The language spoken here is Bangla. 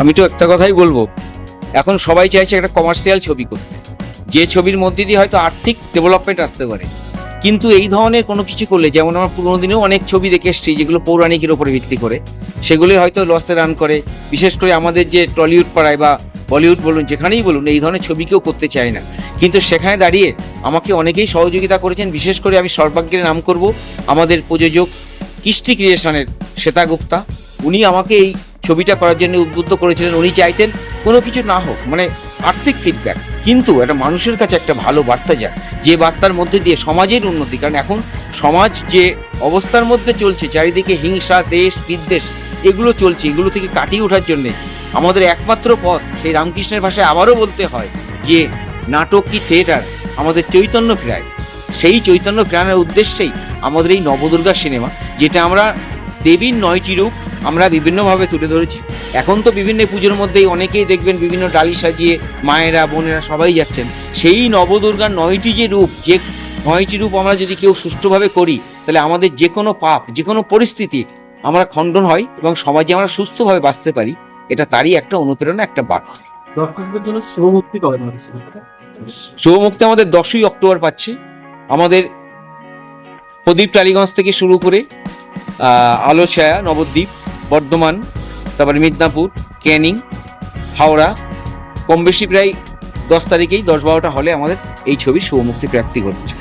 আমি তো একটা কথাই বলব, এখন সবাই চাইছে একটা কমার্শিয়াল ছবি করতে। যে ছবির মধ্যে দিয়ে হয়তো আর্থিক ডেভেলপমেন্ট আসতে পারে। কিন্তু এই ধরনের কোনো কিছু করলে, যেমন আমার পুরোনো দিনেও অনেক ছবি দেখে এসেছি, যেগুলো পৌরাণিকের উপরে ভিত্তি করে, সেগুলি হয়তো লসে রান করে। বিশেষ করে আমাদের যে টলিউড পাড়ায় বা বলিউড বলুন, যেখানেই বলুন, এই ধরনের ছবি কেউ করতে চায় না। কিন্তু সেখানে দাঁড়িয়ে আমাকে অনেকেই সহযোগিতা করেছেন। বিশেষ করে আমি সর্বাগ্যের নাম করব আমাদের প্রযোজক কৃষ্টি ক্রিয়েশনের শ্বেতা গুপ্তা। উনি আমাকে এই ছবিটা করার জন্য উদ্বুদ্ধ করেছিলেন, উনি চাইতেন কোনো কিছু না হোক মানে আর্থিক ফিডব্যাক কিন্তু একটা মানুষের কাছে একটা ভালো বার্তা যায় যে বার্তার মধ্যে দিয়ে সমাজের উন্নতি, কারণ এখন সমাজ যে অবস্থার মধ্যে চলছে, চারিদিকে হিংসা, দেশ, বিদ্বেষ, এগুলো চলছে, এগুলো থেকে কাটিয়ে ওঠার জন্যে আমাদের একমাত্র পথ, সেই রামকৃষ্ণের ভাষায় আবারও বলতে হয় যে, নাটক কি থিয়েটার? আমাদের চৈতন্য ফেরায়। সেই চৈতন্য ফেরানোর উদ্দেশ্যেই আমাদের এই নবদুর্গা সিনেমা, যেটা আমরা দেবীর নয়টি রূপ আমরা বিভিন্নভাবে তুলে ধরেছি। এখন তো বিভিন্ন পুজোর মধ্যেই অনেকেই দেখবেন বিভিন্ন ডালি সাজিয়ে মায়েরা বোনেরা সবাই যাচ্ছেন। সেই নবদুর্গার নয়টি যে রূপ যে নয়টি রূপ আমরা যদি কেউ সুষ্ঠুভাবে করি তাহলে আমাদের যে কোনো পাপ যে কোনো পরিস্থিতি আমরা খণ্ডন হয় এবং সমাজে আমরা সুস্থভাবে বাঁচতে পারি। এটা তারই একটা অনুপ্রেরণা একটা বার্তা। দর্শকদের জন্য শুভমুক্তি কবে শুভমুক্তি আমাদের দশই অক্টোবর পাচ্ছে। আমাদের প্রদীপ টালিগঞ্জ থেকে শুরু করে আলো ছায়া নবদ্বীপ বর্ধমান, তারপরে মিদনাপুর ক্যানিং হাওড়া। কম বেশি প্রায় দশ তারিখেই দশ বারোটা হলে আমাদের এই ছবির শুভমুক্তি প্রাপ্তি ঘটছে।